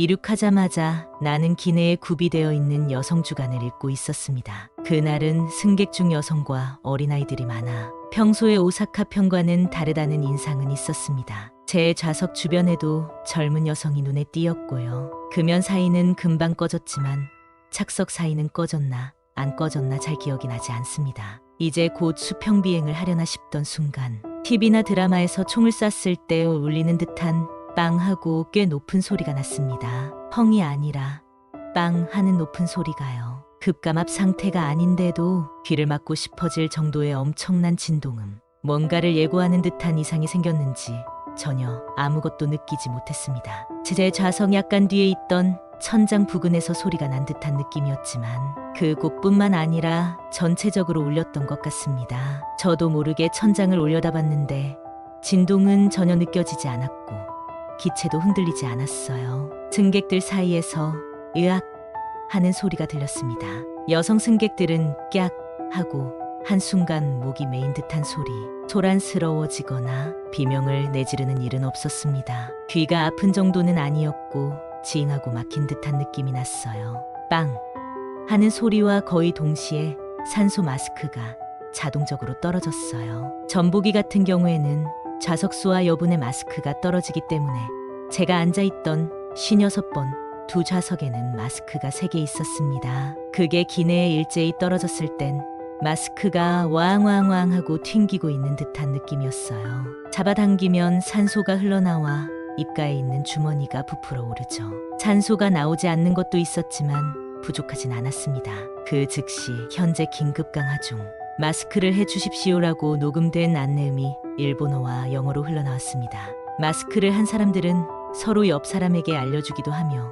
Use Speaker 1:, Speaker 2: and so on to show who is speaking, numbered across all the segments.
Speaker 1: 이륙하자마자 나는 기내에 구비되어 있는 여성 주간을 읽고 있었습니다. 그날은 승객 중 여성과 어린아이들이 많아 평소의 오사카 편과는 다르다는 인상은 있었습니다. 제 좌석 주변에도 젊은 여성이 눈에 띄었고요. 금연 사이는 금방 꺼졌지만 착석 사이는 꺼졌나 안 꺼졌나 잘 기억이 나지 않습니다. 이제 곧 수평 비행을 하려나 싶던 순간 TV나 드라마에서 총을 쐈을 때 울리는 듯한 빵 하고 꽤 높은 소리가 났습니다. 펑이 아니라 빵 하는 높은 소리가요. 급감압 상태가 아닌데도 귀를 막고 싶어질 정도의 엄청난 진동음. 뭔가를 예고하는 듯한 이상이 생겼는지 전혀 아무것도 느끼지 못했습니다. 제 좌석 약간 뒤에 있던 천장 부근에서 소리가 난 듯한 느낌이었지만 그 곡뿐만 아니라 전체적으로 울렸던 것 같습니다. 저도 모르게 천장을 올려다봤는데 진동은 전혀 느껴지지 않았고 기체도 흔들리지 않았어요. 승객들 사이에서 으악 하는 소리가 들렸습니다. 여성 승객들은 깍 하고 한순간 목이 메인 듯한 소리, 소란스러워지거나 비명을 내지르는 일은 없었습니다. 귀가 아픈 정도는 아니었고 징하고 막힌 듯한 느낌이 났어요. 빵 하는 소리와 거의 동시에 산소 마스크가 자동적으로 떨어졌어요. 전보기 같은 경우에는 좌석수와 여분의 마스크가 떨어지기 때문에 제가 앉아있던 56번 두 좌석에는 마스크가 3개 있었습니다. 그게 기내에 일제히 떨어졌을 땐 마스크가 왕왕왕 하고 튕기고 있는 듯한 느낌이었어요. 잡아당기면 산소가 흘러나와 입가에 있는 주머니가 부풀어 오르죠. 산소가 나오지 않는 것도 있었지만 부족하진 않았습니다. 그 즉시 현재 긴급 강화 중 마스크를 해 주십시오라고 녹음된 안내음이 일본어와 영어로 흘러나왔습니다. 마스크를 한 사람들은 서로 옆 사람에게 알려주기도 하며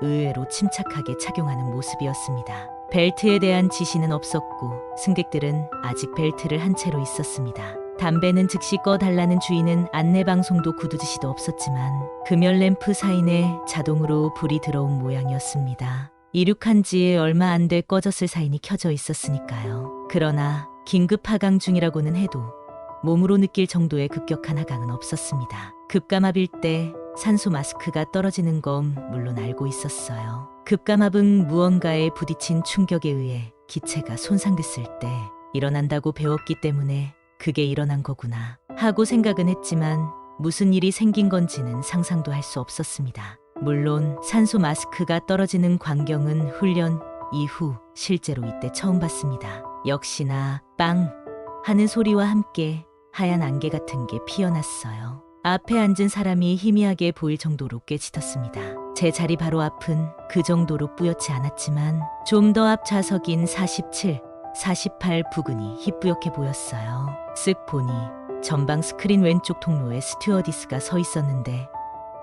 Speaker 1: 의외로 침착하게 착용하는 모습이었습니다. 벨트에 대한 지시는 없었고 승객들은 아직 벨트를 한 채로 있었습니다. 담배는 즉시 꺼달라는 주의는 안내방송도 구두지시도 없었지만 금연 램프 사인에 자동으로 불이 들어온 모양이었습니다. 이륙한 지 얼마 안 돼 꺼졌을 사인이 켜져 있었으니까요. 그러나 긴급 하강 중이라고는 해도 몸으로 느낄 정도의 급격한 하강은 없었습니다. 급감압일 때 산소 마스크가 떨어지는 건 물론 알고 있었어요. 급감압은 무언가에 부딪힌 충격에 의해 기체가 손상됐을 때 일어난다고 배웠기 때문에 그게 일어난 거구나 하고 생각은 했지만 무슨 일이 생긴 건지는 상상도 할 수 없었습니다. 물론 산소 마스크가 떨어지는 광경은 훈련 이후 실제로 이때 처음 봤습니다. 역시나 빵 하는 소리와 함께 하얀 안개 같은 게 피어났어요. 앞에 앉은 사람이 희미하게 보일 정도로 꽤 짙었습니다. 제 자리 바로 앞은 그 정도로 뿌옇지 않았지만 좀 더 앞 좌석인 47, 48 부근이 희뿌옇게 보였어요. 쓱 보니 전방 스크린 왼쪽 통로에 스튜어디스가 서 있었는데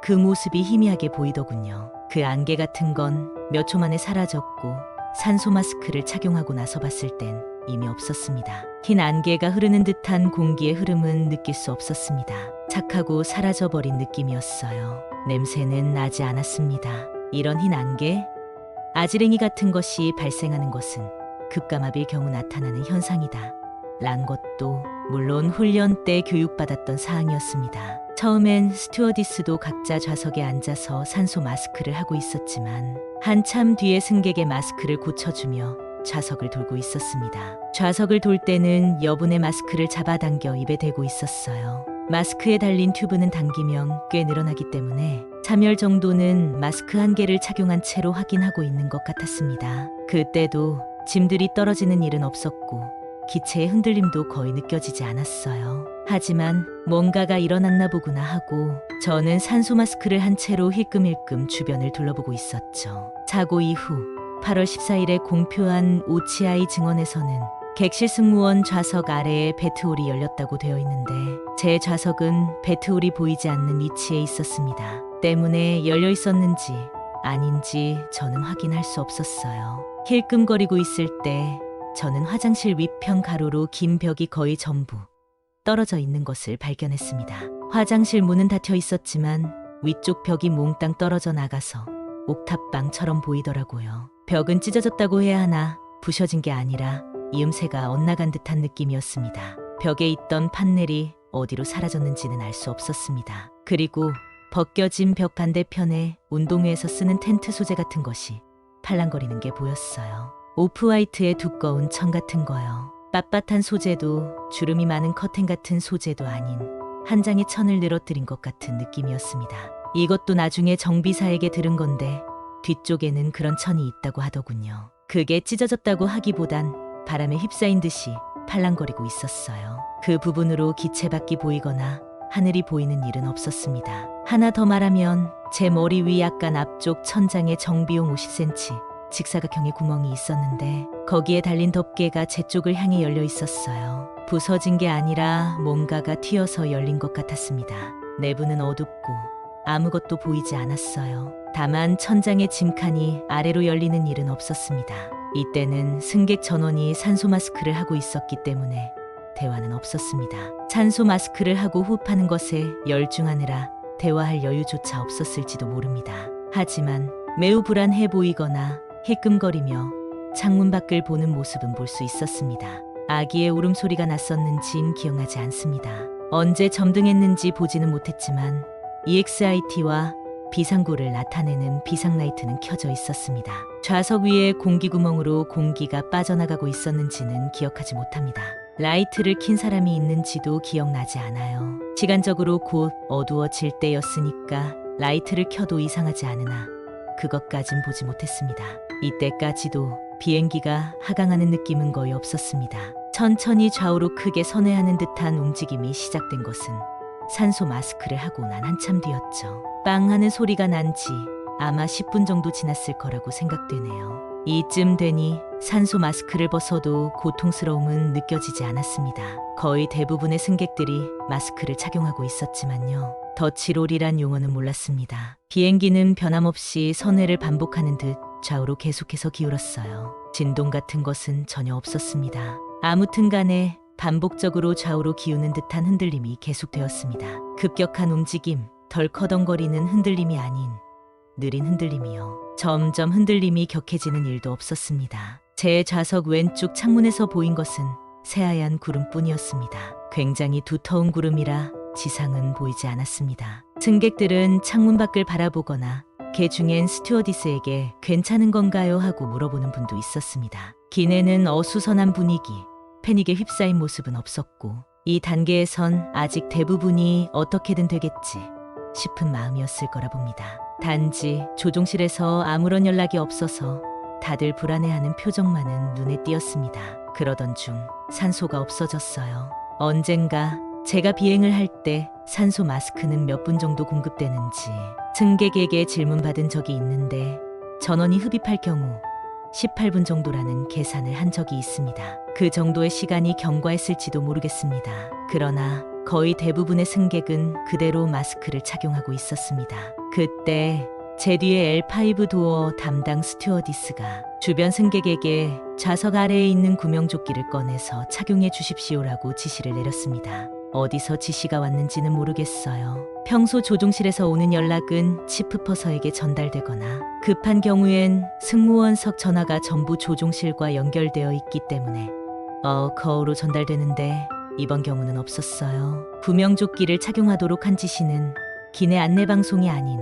Speaker 1: 그 모습이 희미하게 보이더군요. 그 안개 같은 건 몇 초 만에 사라졌고 산소 마스크를 착용하고 나서 봤을 땐 이미 없었습니다. 흰 안개가 흐르는 듯한 공기의 흐름은 느낄 수 없었습니다. 착하고 사라져버린 느낌이었어요. 냄새는 나지 않았습니다. 이런 흰 안개? 아지랭이 같은 것이 발생하는 것은 급감압일 경우 나타나는 현상이다. 란 것도 물론 훈련 때 교육받았던 사항이었습니다. 처음엔 스튜어디스도 각자 좌석에 앉아서 산소 마스크를 하고 있었지만 한참 뒤에 승객의 마스크를 고쳐주며 좌석을 돌고 있었습니다. 좌석을 돌 때는 여분의 마스크를 잡아당겨 입에 대고 있었어요. 마스크에 달린 튜브는 당기면 꽤 늘어나기 때문에 참열 정도는 마스크 한 개를 착용한 채로 확인하고 있는 것 같았습니다. 그때도 짐들이 떨어지는 일은 없었고 기체의 흔들림도 거의 느껴지지 않았어요. 하지만 뭔가가 일어났나 보구나 하고 저는 산소 마스크를 한 채로 힐끔힐끔 주변을 둘러보고 있었죠. 사고 이후 8월 14일에 공표한 오치아이 증언에서는 객실 승무원 좌석 아래에 배트홀이 열렸다고 되어 있는데 제 좌석은 배트홀이 보이지 않는 위치에 있었습니다. 때문에 열려 있었는지 아닌지 저는 확인할 수 없었어요. 힐끔거리고 있을 때 저는 화장실 위편 가로로 긴 벽이 거의 전부 떨어져 있는 것을 발견했습니다. 화장실 문은 닫혀 있었지만 위쪽 벽이 몽땅 떨어져 나가서 옥탑방처럼 보이더라고요. 벽은 찢어졌다고 해야 하나 부셔진 게 아니라 이음새가 엇나간 듯한 느낌이었습니다. 벽에 있던 판넬이 어디로 사라졌는지는 알 수 없었습니다. 그리고 벗겨진 벽 반대편에 운동회에서 쓰는 텐트 소재 같은 것이 팔랑거리는 게 보였어요. 오프화이트의 두꺼운 천 같은 거요. 빳빳한 소재도 주름이 많은 커튼 같은 소재도 아닌 한 장의 천을 늘어뜨린 것 같은 느낌이었습니다. 이것도 나중에 정비사에게 들은 건데 뒤쪽에는 그런 천이 있다고 하더군요. 그게 찢어졌다고 하기보단 바람에 휩싸인 듯이 팔랑거리고 있었어요. 그 부분으로 기체밖이 보이거나 하늘이 보이는 일은 없었습니다. 하나 더 말하면 제 머리 위 약간 앞쪽 천장에 정비용 50cm 직사각형의 구멍이 있었는데 거기에 달린 덮개가 제 쪽을 향해 열려 있었어요. 부서진 게 아니라 뭔가가 튀어서 열린 것 같았습니다. 내부는 어둡고 아무것도 보이지 않았어요. 다만 천장의 짐칸이 아래로 열리는 일은 없었습니다. 이때는 승객 전원이 산소 마스크를 하고 있었기 때문에 대화는 없었습니다. 산소 마스크를 하고 호흡하는 것에 열중하느라 대화할 여유조차 없었을지도 모릅니다. 하지만 매우 불안해 보이거나 해끔거리며 창문 밖을 보는 모습은 볼 수 있었습니다. 아기의 울음소리가 났었는진 기억나지 않습니다. 언제 점등했는지 보지는 못했지만 EXIT와 비상구를 나타내는 비상라이트는 켜져 있었습니다. 좌석 위에 공기구멍으로 공기가 빠져나가고 있었는지는 기억하지 못합니다. 라이트를 킨 사람이 있는지도 기억나지 않아요. 시간적으로 곧 어두워질 때였으니까 라이트를 켜도 이상하지 않으나 그것까진 보지 못했습니다. 이때까지도 비행기가 하강하는 느낌은 거의 없었습니다. 천천히 좌우로 크게 선회하는 듯한 움직임이 시작된 것은 산소 마스크를 하고 난 한참 뒤였죠. 빵 하는 소리가 난 지 아마 10분 정도 지났을 거라고 생각되네요. 이쯤 되니 산소 마스크를 벗어도 고통스러움은 느껴지지 않았습니다. 거의 대부분의 승객들이 마스크를 착용하고 있었지만요. 더치롤이란 용어는 몰랐습니다. 비행기는 변함없이 선회를 반복하는 듯 좌우로 계속해서 기울었어요. 진동 같은 것은 전혀 없었습니다. 아무튼 간에 반복적으로 좌우로 기우는 듯한 흔들림이 계속되었습니다. 급격한 움직임, 덜커덩거리는 흔들림이 아닌 느린 흔들림이요. 점점 흔들림이 격해지는 일도 없었습니다. 제 좌석 왼쪽 창문에서 보인 것은 새하얀 구름뿐이었습니다. 굉장히 두터운 구름이라 지상은 보이지 않았습니다. 승객들은 창문 밖을 바라보거나 개 중엔 스튜어디스에게 괜찮은 건가요? 하고 물어보는 분도 있었습니다. 기내는 어수선한 분위기, 패닉에 휩싸인 모습은 없었고 이 단계에선 아직 대부분이 어떻게든 되겠지 싶은 마음이었을 거라 봅니다. 단지 조종실에서 아무런 연락이 없어서 다들 불안해하는 표정만은 눈에 띄었습니다. 그러던 중 산소가 없어졌어요. 언젠가 제가 비행을 할 때 산소 마스크는 몇 분 정도 공급되는지 승객에게 질문받은 적이 있는데 전원이 흡입할 경우 18분 정도라는 계산을 한 적이 있습니다. 그 정도의 시간이 경과했을지도 모르겠습니다. 그러나 거의 대부분의 승객은 그대로 마스크를 착용하고 있었습니다. 그때 제 뒤에 L5 도어 담당 스튜어디스가 주변 승객에게 좌석 아래에 있는 구명조끼를 꺼내서 착용해 주십시오라고 지시를 내렸습니다. 어디서 지시가 왔는지는 모르겠어요. 평소 조종실에서 오는 연락은 치프퍼서에게 전달되거나 급한 경우엔 승무원석 전화가 전부 조종실과 연결되어 있기 때문에 어 거우로 전달되는데 이번 경우는 없었어요. 구명조끼를 착용하도록 한 지시는 기내 안내방송이 아닌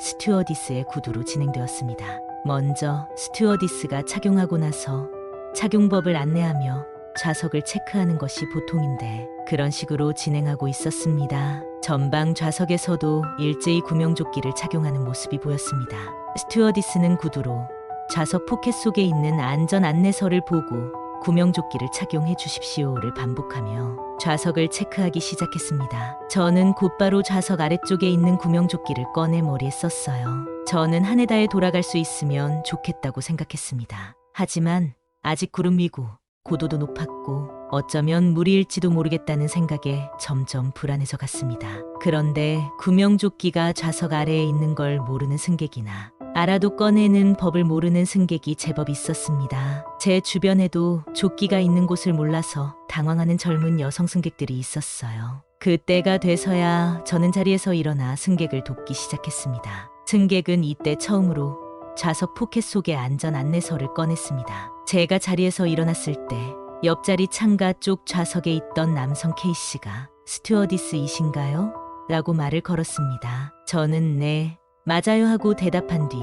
Speaker 1: 스튜어디스의 구두로 진행되었습니다. 먼저 스튜어디스가 착용하고 나서 착용법을 안내하며 좌석을 체크하는 것이 보통인데 그런 식으로 진행하고 있었습니다. 전방 좌석에서도 일제히 구명조끼를 착용하는 모습이 보였습니다. 스튜어디스는 구두로 좌석 포켓 속에 있는 안전 안내서를 보고 구명조끼를 착용해 주십시오를 반복하며 좌석을 체크하기 시작했습니다. 저는 곧바로 좌석 아래쪽에 있는 구명조끼를 꺼내 머리에 썼어요. 저는 하네다에 돌아갈 수 있으면 좋겠다고 생각했습니다. 하지만 아직 구름 위고 고도도 높았고 어쩌면 무리일지도 모르겠다는 생각에 점점 불안해져 갔습니다. 그런데 구명조끼가 좌석 아래에 있는 걸 모르는 승객이나 알아도 꺼내는 법을 모르는 승객이 제법 있었습니다. 제 주변에도 조끼가 있는 곳을 몰라서 당황하는 젊은 여성 승객들이 있었어요. 그때가 돼서야 저는 자리에서 일어나 승객을 돕기 시작했습니다. 승객은 이때 처음으로 좌석 포켓 속의 안전 안내서를 꺼냈습니다. 제가 자리에서 일어났을 때 옆자리 창가 쪽 좌석에 있던 남성 K씨가 스튜어디스이신가요? 라고 말을 걸었습니다. 저는 네, 맞아요 하고 대답한 뒤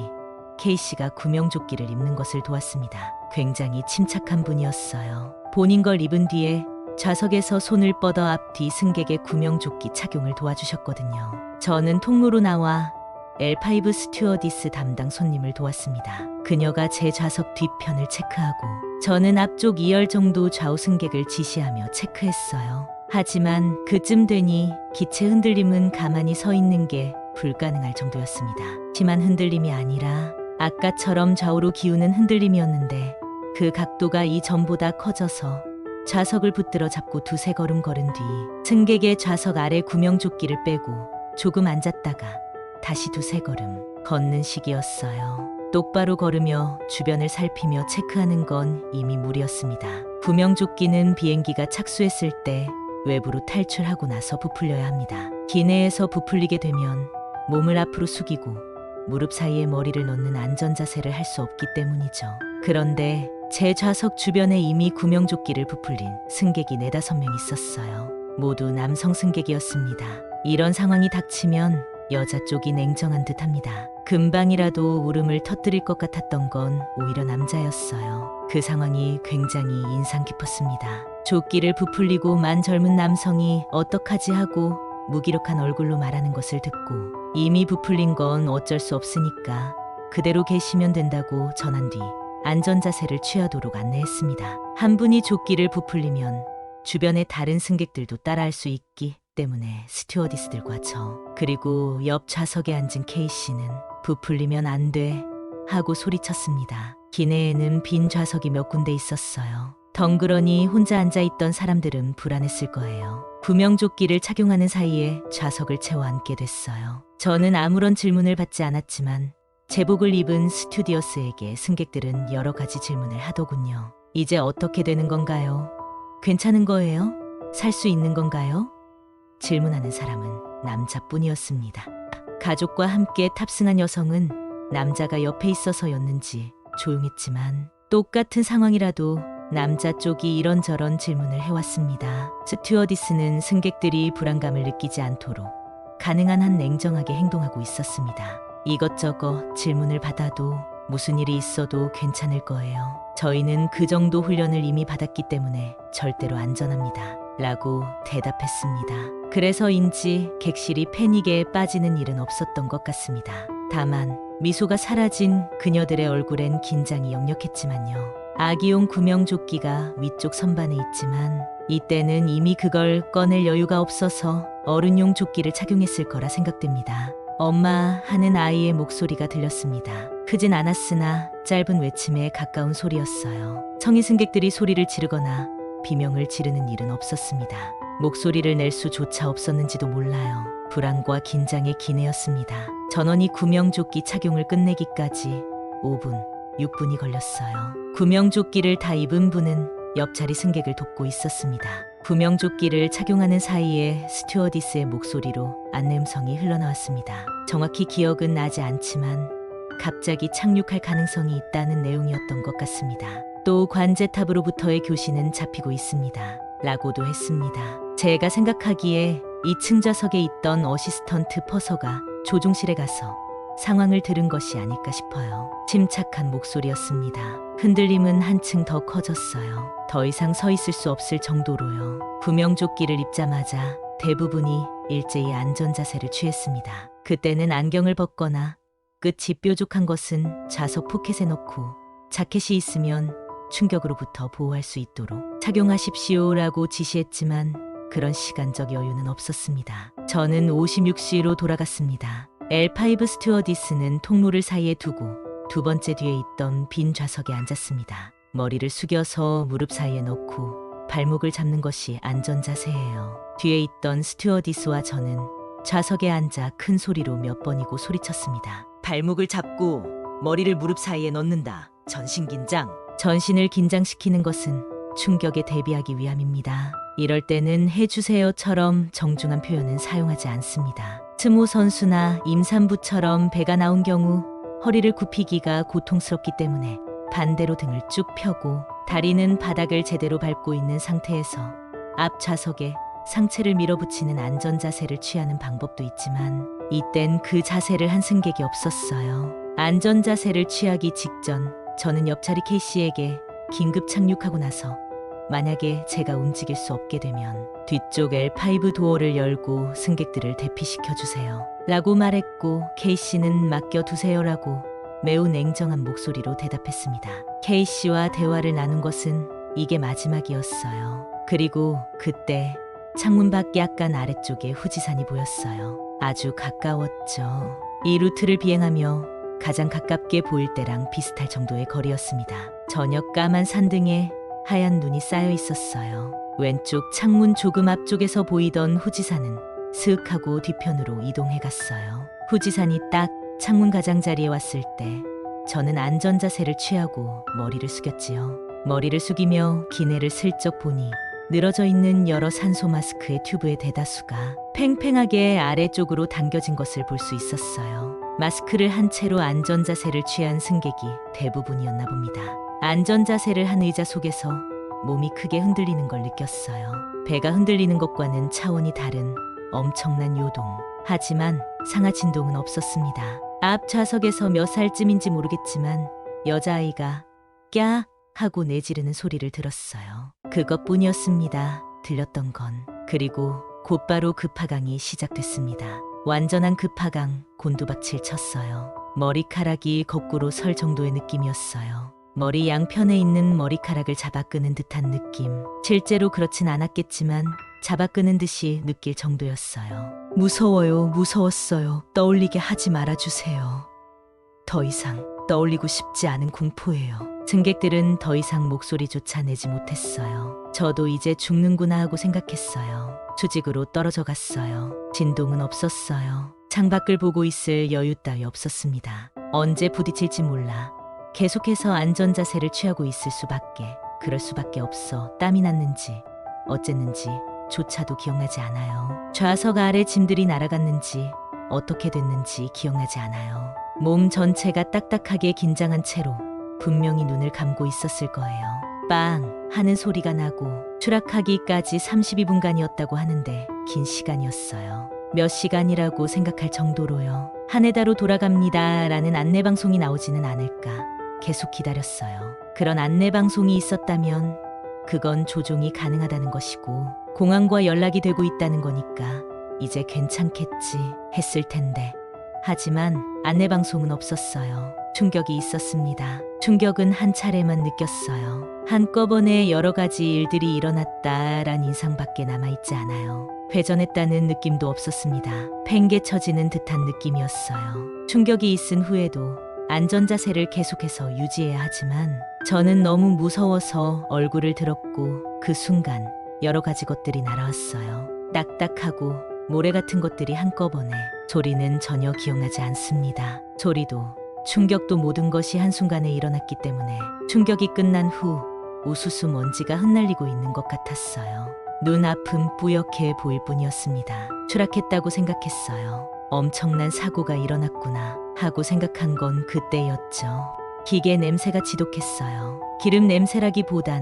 Speaker 1: K씨가 구명조끼를 입는 것을 도왔습니다. 굉장히 침착한 분이었어요. 본인 걸 입은 뒤에 좌석에서 손을 뻗어 앞뒤 승객의 구명조끼 착용을 도와주셨거든요. 저는 통로로 나와 L5 스튜어디스 담당 손님을 도왔습니다. 그녀가 제 좌석 뒤편을 체크하고 저는 앞쪽 2열 정도 좌우 승객을 지시하며 체크했어요. 하지만 그쯤 되니 기체 흔들림은 가만히 서 있는 게 불가능할 정도였습니다. 심한 흔들림이 아니라 아까처럼 좌우로 기우는 흔들림이었는데 그 각도가 이전보다 커져서 좌석을 붙들어 잡고 두세 걸음 걸은 뒤 승객의 좌석 아래 구명조끼를 빼고 조금 앉았다가 다시 두세 걸음 걷는 시기였어요. 똑바로 걸으며 주변을 살피며 체크하는 건 이미 무리였습니다. 구명조끼는 비행기가 착수했을 때 외부로 탈출하고 나서 부풀려야 합니다. 기내에서 부풀리게 되면 몸을 앞으로 숙이고 무릎 사이에 머리를 넣는 안전 자세를 할 수 없기 때문이죠. 그런데 제 좌석 주변에 이미 구명조끼를 부풀린 승객이 네다섯 명 있었어요. 모두 남성 승객이었습니다. 이런 상황이 닥치면 여자 쪽이 냉정한 듯 합니다. 금방이라도 울음을 터뜨릴 것 같았던 건 오히려 남자였어요. 그 상황이 굉장히 인상 깊었습니다. 조끼를 부풀리고 만 젊은 남성이 어떡하지 하고 무기력한 얼굴로 말하는 것을 듣고 이미 부풀린 건 어쩔 수 없으니까 그대로 계시면 된다고 전한 뒤 안전자세를 취하도록 안내했습니다. 한 분이 조끼를 부풀리면 주변의 다른 승객들도 따라할 수 있기 때문에 스튜어디스들과 저 그리고 옆 좌석에 앉은 K씨는 부풀리면 안 돼 하고 소리쳤습니다. 기내에는 빈 좌석이 몇 군데 있었어요. 덩그러니 혼자 앉아 있던 사람들은 불안했을 거예요. 구명조끼를 착용하는 사이에 좌석을 채워 앉게 됐어요. 저는 아무런 질문을 받지 않았지만 제복을 입은 스튜디오스에게 승객들은 여러 가지 질문을 하더군요. 이제 어떻게 되는 건가요? 괜찮은 거예요? 살 수 있는 건가요? 질문하는 사람은 남자뿐이었습니다. 가족과 함께 탑승한 여성은 남자가 옆에 있어서였는지 조용했지만 똑같은 상황이라도 남자 쪽이 이런저런 질문을 해왔습니다. 스튜어디스는 승객들이 불안감을 느끼지 않도록 가능한 한 냉정하게 행동하고 있었습니다. 이것저것 질문을 받아도 무슨 일이 있어도 괜찮을 거예요. 저희는 그 정도 훈련을 이미 받았기 때문에 절대로 안전합니다. 라고 대답했습니다. 그래서인지 객실이 패닉에 빠지는 일은 없었던 것 같습니다. 다만 미소가 사라진 그녀들의 얼굴엔 긴장이 역력했지만요. 아기용 구명조끼가 위쪽 선반에 있지만 이때는 이미 그걸 꺼낼 여유가 없어서 어른용 조끼를 착용했을 거라 생각됩니다. 엄마 하는 아이의 목소리가 들렸습니다. 크진 않았으나 짧은 외침에 가까운 소리였어요. 성인 승객들이 소리를 지르거나 비명을 지르는 일은 없었습니다. 목소리를 낼 수조차 없었는지도 몰라요. 불안과 긴장의 기내였습니다. 전원이 구명조끼 착용을 끝내기까지 5분, 6분이 걸렸어요. 구명조끼를 다 입은 분은 옆자리 승객을 돕고 있었습니다. 구명조끼를 착용하는 사이에 스튜어디스의 목소리로 안내 음성이 흘러나왔습니다. 정확히 기억은 나지 않지만 갑자기 착륙할 가능성이 있다는 내용이었던 것 같습니다. 또 관제탑으로부터의 교신은 잡히고 있습니다. 라고도 했습니다. 제가 생각하기에 2층 좌석에 있던 어시스턴트 퍼서가 조종실에 가서 상황을 들은 것이 아닐까 싶어요. 침착한 목소리였습니다. 흔들림은 한층 더 커졌어요. 더 이상 서 있을 수 없을 정도로요. 구명조끼를 입자마자 대부분이 일제히 안전자세를 취했습니다. 그때는 안경을 벗거나 끝이 뾰족한 것은 좌석 포켓에 넣고 자켓이 있으면 충격으로부터 보호할 수 있도록 착용하십시오라고 지시했지만 그런 시간적 여유는 없었습니다. 저는 56시로 돌아갔습니다. L5 스튜어디스는 통로를 사이에 두고 두 번째 뒤에 있던 빈 좌석에 앉았습니다. 머리를 숙여서 무릎 사이에 넣고 발목을 잡는 것이 안전 자세예요. 뒤에 있던 스튜어디스와 저는 좌석에 앉아 큰 소리로 몇 번이고 소리쳤습니다. 발목을 잡고 머리를 무릎 사이에 넣는다. 전신 긴장. 전신을 긴장시키는 것은 충격에 대비하기 위함입니다. 이럴 때는 해주세요처럼 정중한 표현은 사용하지 않습니다. 스모 선수나 임산부처럼 배가 나온 경우 허리를 굽히기가 고통스럽기 때문에 반대로 등을 쭉 펴고 다리는 바닥을 제대로 밟고 있는 상태에서 앞 좌석에 상체를 밀어붙이는 안전 자세를 취하는 방법도 있지만 이땐 그 자세를 한 승객이 없었어요. 안전 자세를 취하기 직전 저는 옆자리 K씨에게 긴급 착륙하고 나서 만약에 제가 움직일 수 없게 되면 뒤쪽 L5 도어를 열고 승객들을 대피시켜 주세요. 라고 말했고 K씨는 맡겨 두세요라고 매우 냉정한 목소리로 대답했습니다. K씨와 대화를 나눈 것은 이게 마지막이었어요. 그리고 그때 창문 밖 약간 아래쪽에 후지산이 보였어요. 아주 가까웠죠. 이 루트를 비행하며 가장 가깝게 보일 때랑 비슷할 정도의 거리였습니다. 저녁 까만 산등에 하얀 눈이 쌓여 있었어요. 왼쪽 창문 조금 앞쪽에서 보이던 후지산은 스윽하고 뒤편으로 이동해 갔어요. 후지산이 딱 창문 가장자리에 왔을 때 저는 안전 자세를 취하고 머리를 숙였지요. 머리를 숙이며 기내를 슬쩍 보니 늘어져 있는 여러 산소 마스크의 튜브의 대다수가 팽팽하게 아래쪽으로 당겨진 것을 볼 수 있었어요. 마스크를 한 채로 안전 자세를 취한 승객이 대부분이었나 봅니다. 안전자세를 한 의자 속에서 몸이 크게 흔들리는 걸 느꼈어요. 배가 흔들리는 것과는 차원이 다른 엄청난 요동. 하지만 상하 진동은 없었습니다. 앞 좌석에서 몇 살쯤인지 모르겠지만 여자아이가 꺄 하고 내지르는 소리를 들었어요. 그것뿐이었습니다. 들렸던 건. 그리고 곧바로 급하강이 시작됐습니다. 완전한 급하강, 곤두박질 쳤어요. 머리카락이 거꾸로 설 정도의 느낌이었어요. 머리 양편에 있는 머리카락을 잡아 끄는 듯한 느낌. 실제로 그렇진 않았겠지만 잡아 끄는 듯이 느낄 정도였어요. 무서워요, 무서웠어요. 떠올리게 하지 말아주세요. 더 이상 떠올리고 싶지 않은 공포예요. 승객들은 더 이상 목소리조차 내지 못했어요. 저도 이제 죽는구나 하고 생각했어요. 수직으로 떨어져 갔어요. 진동은 없었어요. 창밖을 보고 있을 여유 따위 없었습니다. 언제 부딪힐지 몰라. 계속해서 안전 자세를 취하고 있을 수밖에, 그럴 수밖에 없어 땀이 났는지, 어쨌는지 조차도 기억나지 않아요. 좌석 아래 짐들이 날아갔는지, 어떻게 됐는지 기억나지 않아요. 몸 전체가 딱딱하게 긴장한 채로 분명히 눈을 감고 있었을 거예요. 빵 하는 소리가 나고 추락하기까지 32분간이었다고 하는데 긴 시간이었어요. 몇 시간이라고 생각할 정도로요. 하네다로 돌아갑니다 라는 안내방송이 나오지는 않을까 계속 기다렸어요. 그런 안내 방송이 있었다면 그건 조종이 가능하다는 것이고 공항과 연락이 되고 있다는 거니까 이제 괜찮겠지 했을 텐데 하지만 안내 방송은 없었어요. 충격이 있었습니다. 충격은 한 차례만 느꼈어요. 한꺼번에 여러 가지 일들이 일어났다란 인상밖에 남아있지 않아요. 회전했다는 느낌도 없었습니다. 팽개쳐지는 듯한 느낌이었어요. 충격이 있은 후에도 안전자세를 계속해서 유지해야 하지만 저는 너무 무서워서 얼굴을 들었고 그 순간 여러 가지 것들이 날아왔어요. 딱딱하고 모래 같은 것들이 한꺼번에 소리는 전혀 기억나지 않습니다. 소리도 충격도 모든 것이 한순간에 일어났기 때문에 충격이 끝난 후 우수수 먼지가 흩날리고 있는 것 같았어요. 눈앞은 뿌옇게 보일 뿐이었습니다. 추락했다고 생각했어요. 엄청난 사고가 일어났구나 하고 생각한 건 그때였죠. 기계 냄새가 지독했어요. 기름 냄새라기보단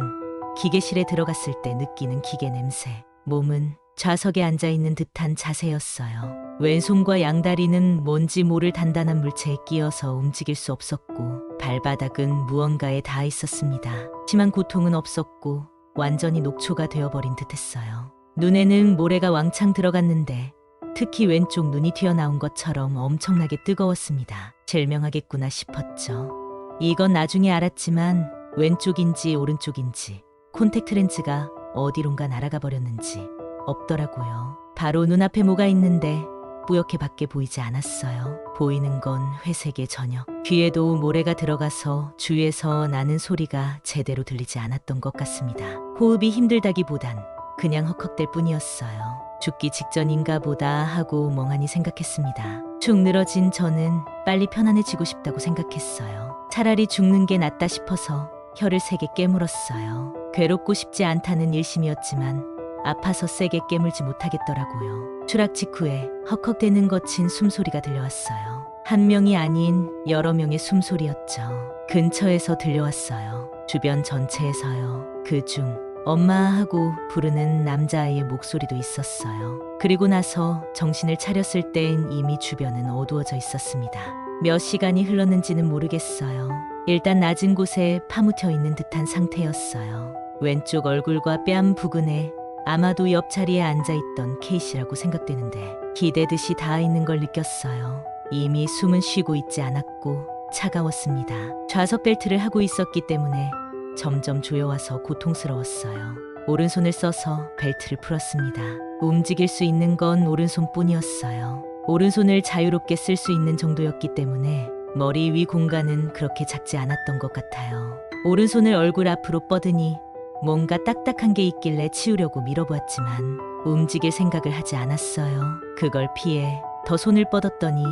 Speaker 1: 기계실에 들어갔을 때 느끼는 기계 냄새. 몸은 좌석에 앉아 있는 듯한 자세였어요. 왼손과 양다리는 뭔지 모를 단단한 물체에 끼어서 움직일 수 없었고 발바닥은 무언가에 닿아 있었습니다. 심한 고통은 없었고 완전히 녹초가 되어버린 듯했어요. 눈에는 모래가 왕창 들어갔는데 특히 왼쪽 눈이 튀어나온 것처럼 엄청나게 뜨거웠습니다. 절명하겠구나 싶었죠. 이건 나중에 알았지만 왼쪽인지 오른쪽인지 콘택트 렌즈가 어디론가 날아가 버렸는지 없더라고요. 바로 눈앞에 뭐가 있는데 뿌옇게 밖에 보이지 않았어요. 보이는 건 회색의 저녁. 귀에도 모래가 들어가서 주위에서 나는 소리가 제대로 들리지 않았던 것 같습니다. 호흡이 힘들다기보단 그냥 헉헉댈 뿐이었어요. 죽기 직전인가 보다 하고 멍하니 생각했습니다. 축 늘어진 저는 빨리 편안해지고 싶다고 생각했어요. 차라리 죽는 게 낫다 싶어서 혀를 세게 깨물었어요. 괴롭고 싶지 않다는 일심이었지만 아파서 세게 깨물지 못하겠더라고요. 추락 직후에 헉헉대는 거친 숨소리가 들려왔어요. 한 명이 아닌 여러 명의 숨소리였죠. 근처에서 들려왔어요. 주변 전체에서요. 그중 엄마 하고 부르는 남자아이의 목소리도 있었어요. 그리고 나서 정신을 차렸을 땐 이미 주변은 어두워져 있었습니다. 몇 시간이 흘렀는지는 모르겠어요. 일단 낮은 곳에 파묻혀 있는 듯한 상태였어요. 왼쪽 얼굴과 뺨 부근에 아마도 옆자리에 앉아있던 케이시라고 생각되는데 기대듯이 닿아 있는 걸 느꼈어요. 이미 숨은 쉬고 있지 않았고 차가웠습니다. 좌석 벨트를 하고 있었기 때문에 점점 조여와서 고통스러웠어요. 오른손을 써서 벨트를 풀었습니다. 움직일 수 있는 건 오른손뿐이었어요. 오른손을 자유롭게 쓸 수 있는 정도였기 때문에 머리 위 공간은 그렇게 작지 않았던 것 같아요. 오른손을 얼굴 앞으로 뻗으니 뭔가 딱딱한 게 있길래 치우려고 밀어보았지만 움직일 생각을 하지 않았어요. 그걸 피해 더 손을 뻗었더니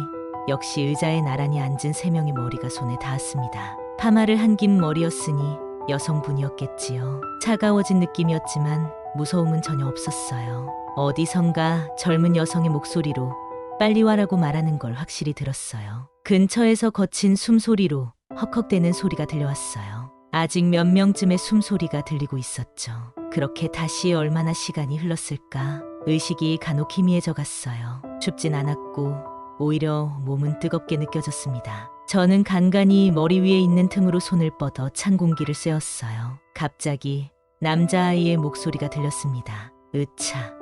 Speaker 1: 역시 의자에 나란히 앉은 세 명의 머리가 손에 닿았습니다. 파마를 한 긴 머리였으니 여성분이었겠지요. 차가워진 느낌이었지만 무서움은 전혀 없었어요. 어디선가 젊은 여성의 목소리로 빨리 와라고 말하는 걸 확실히 들었어요. 근처에서 거친 숨소리로 헉헉대는 소리가 들려왔어요. 아직 몇 명쯤의 숨소리가 들리고 있었죠. 그렇게 다시 얼마나 시간이 흘렀을까? 의식이 간혹 희미해져 갔어요. 춥진 않았고 오히려 몸은 뜨겁게 느껴졌습니다. 저는 간간히 머리 위에 있는 틈으로 손을 뻗어 찬 공기를 쐬었어요. 갑자기 남자아이의 목소리가 들렸습니다. 으차,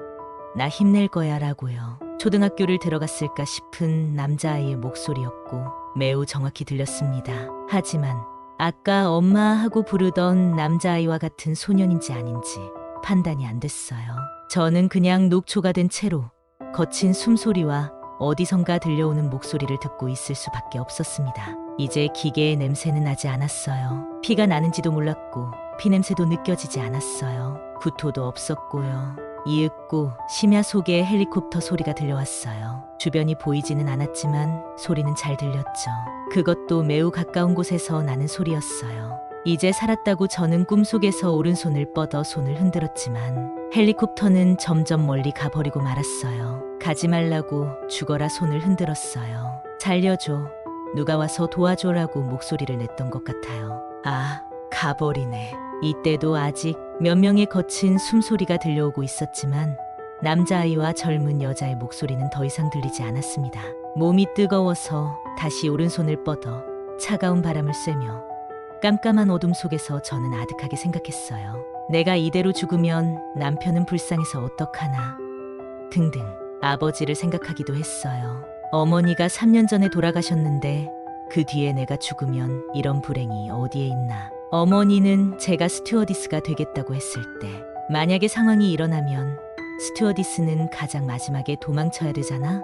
Speaker 1: 나 힘낼 거야 라고요. 초등학교를 들어갔을까 싶은 남자아이의 목소리였고 매우 정확히 들렸습니다. 하지만 아까 엄마하고 부르던 남자아이와 같은 소년인지 아닌지 판단이 안 됐어요. 저는 그냥 녹초가 된 채로 거친 숨소리와 어디선가 들려오는 목소리를 듣고 있을 수밖에 없었습니다. 이제 기계의 냄새는 나지 않았어요. 피가 나는지도 몰랐고 피냄새도 느껴지지 않았어요. 구토도 없었고요. 이윽고 심야 속에 헬리콥터 소리가 들려왔어요. 주변이 보이지는 않았지만 소리는 잘 들렸죠. 그것도 매우 가까운 곳에서 나는 소리였어요. 이제 살았다고 저는 꿈속에서 오른손을 뻗어 손을 흔들었지만 헬리콥터는 점점 멀리 가버리고 말았어요. 가지 말라고 죽어라 손을 흔들었어요. 살려줘. 누가 와서 도와줘라고 목소리를 냈던 것 같아요. 아, 가버리네. 이때도 아직 몇 명의 거친 숨소리가 들려오고 있었지만 남자아이와 젊은 여자의 목소리는 더 이상 들리지 않았습니다. 몸이 뜨거워서 다시 오른손을 뻗어 차가운 바람을 쐬며 깜깜한 어둠 속에서 저는 아득하게 생각했어요. 내가 이대로 죽으면 남편은 불쌍해서 어떡하나 등등 아버지를 생각하기도 했어요. 어머니가 3년 전에 돌아가셨는데 그 뒤에 내가 죽으면 이런 불행이 어디에 있나. 어머니는 제가 스튜어디스가 되겠다고 했을 때 만약에 상황이 일어나면 스튜어디스는 가장 마지막에 도망쳐야 되잖아.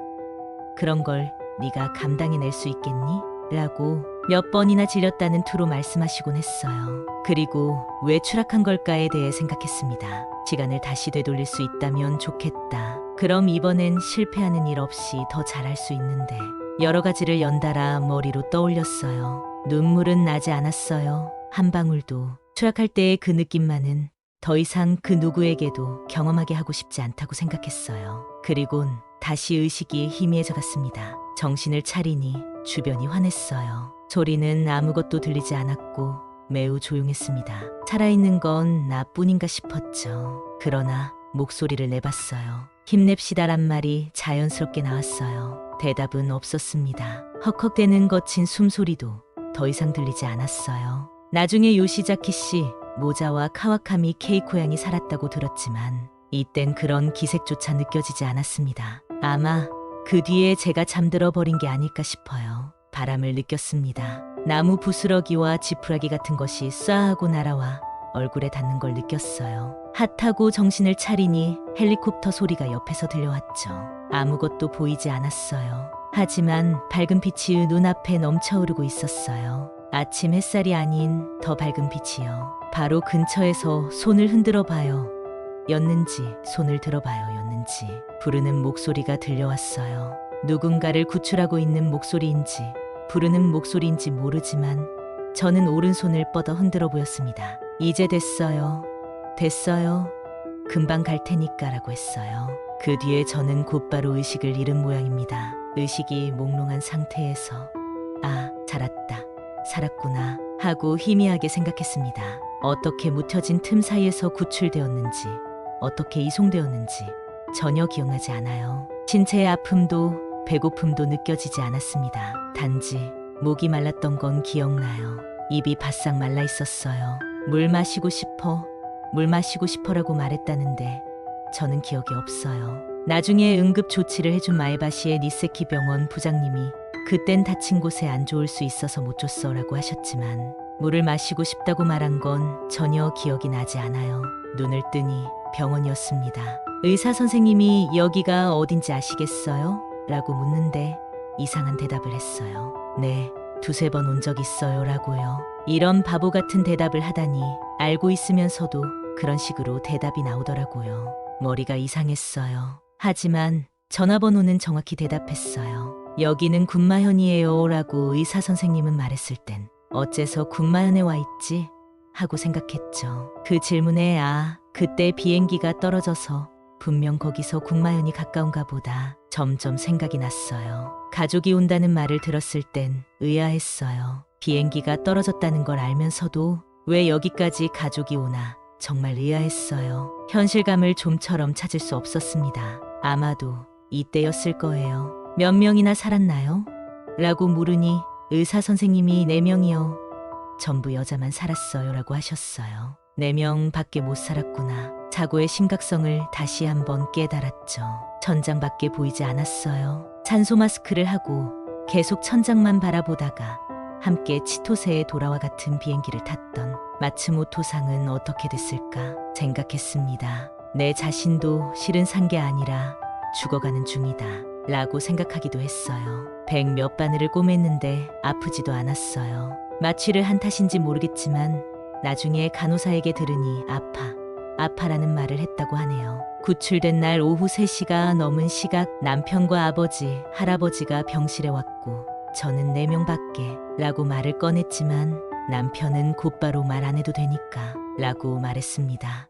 Speaker 1: 그런 걸 네가 감당해낼 수 있겠니? 라고 몇 번이나 질렸다는 투로 말씀하시곤 했어요. 그리고 왜 추락한 걸까에 대해 생각했습니다. 시간을 다시 되돌릴 수 있다면 좋겠다. 그럼 이번엔 실패하는 일 없이 더 잘할 수 있는데 여러 가지를 연달아 머리로 떠올렸어요. 눈물은 나지 않았어요. 한 방울도 추락할 때의 그 느낌만은 더 이상 그 누구에게도 경험하게 하고 싶지 않다고 생각했어요. 그리곤 다시 의식이 희미해져 갔습니다. 정신을 차리니 주변이 환했어요. 소리는 아무것도 들리지 않았고 매우 조용했습니다. 살아있는 건 나뿐인가 싶었죠. 그러나 목소리를 내봤어요. 힘냅시다란 말이 자연스럽게 나왔어요. 대답은 없었습니다. 헉헉대는 거친 숨소리도 더 이상 들리지 않았어요. 나중에 요시자키 씨, 모자와 카와카미 케이코양이 살았다고 들었지만 이땐 그런 기색조차 느껴지지 않았습니다. 아마 그 뒤에 제가 잠들어 버린 게 아닐까 싶어요. 바람을 느꼈습니다. 나무 부스러기와 지푸라기 같은 것이 쏴하고 날아와 얼굴에 닿는 걸 느꼈어요. 핫하고 정신을 차리니 헬리콥터 소리가 옆에서 들려왔죠. 아무것도 보이지 않았어요. 하지만 밝은 빛이 눈앞에 넘쳐오르고 있었어요. 아침 햇살이 아닌 더 밝은 빛이요. 바로 근처에서 손을 흔들어 봐요. 였는지 손을 들어봐요 였는지 부르는 목소리가 들려왔어요. 누군가를 구출하고 있는 목소리인지 부르는 목소리인지 모르지만 저는 오른손을 뻗어 흔들어 보였습니다. 이제 됐어요. 됐어요. 금방 갈 테니까라고 했어요. 그 뒤에 저는 곧바로 의식을 잃은 모양입니다. 의식이 몽롱한 상태에서 아, 살았다. 살았구나 하고 희미하게 생각했습니다. 어떻게 묻혀진 틈 사이에서 구출되었는지, 어떻게 이송되었는지 전혀 기억나지 않아요. 신체의 아픔도 배고픔도 느껴지지 않았습니다. 단지 목이 말랐던 건 기억나요. 입이 바싹 말라 있었어요. 물 마시고 싶어, 물 마시고 싶어라고 말했다는데 저는 기억이 없어요. 나중에 응급 조치를 해준 마에바시의 니세키 병원 부장님이 그땐 다친 곳에 안 좋을 수 있어서 못 줬어라고 하셨지만 물을 마시고 싶다고 말한 건 전혀 기억이 나지 않아요. 눈을 뜨니 병원이었습니다. 의사 선생님이 여기가 어딘지 아시겠어요? 라고 묻는데 이상한 대답을 했어요. 네, 두세 번 온 적 있어요. 라고요. 이런 바보 같은 대답을 하다니 알고 있으면서도 그런 식으로 대답이 나오더라고요. 머리가 이상했어요. 하지만 전화번호는 정확히 대답했어요. 여기는 군마현이에요. 라고 의사 선생님은 말했을 땐 어째서 군마현에 와 있지? 하고 생각했죠. 그 질문에 아, 그때 비행기가 떨어져서 분명 거기서 군마현이 가까운가 보다 점점 생각이 났어요. 가족이 온다는 말을 들었을 땐 의아했어요. 비행기가 떨어졌다는 걸 알면서도 왜 여기까지 가족이 오나 정말 의아했어요. 현실감을 좀처럼 찾을 수 없었습니다. 아마도 이때였을 거예요. 몇 명이나 살았나요? 라고 물으니 의사 선생님이 네명이요 전부 여자만 살았어요. 라고 하셨어요. 네 명 밖에 못 살았구나. 사고의 심각성을 다시 한번 깨달았죠. 천장밖에 보이지 않았어요. 산소 마스크를 하고 계속 천장만 바라보다가 함께 치토세에 돌아와 같은 비행기를 탔던 마츠모토상은 어떻게 됐을까 생각했습니다. 내 자신도 실은 산 게 아니라 죽어가는 중이다. 라고 생각하기도 했어요. 백 몇 바늘을 꼬맸는데 아프지도 않았어요. 마취를 한 탓인지 모르겠지만 나중에 간호사에게 들으니 아파. 아파라는 말을 했다고 하네요. 구출된 날 오후 3시가 넘은 시각 남편과 아버지, 할아버지가 병실에 왔고 저는 4명 밖에 라고 말을 꺼냈지만 남편은 곧바로 말 안 해도 되니까 라고 말했습니다.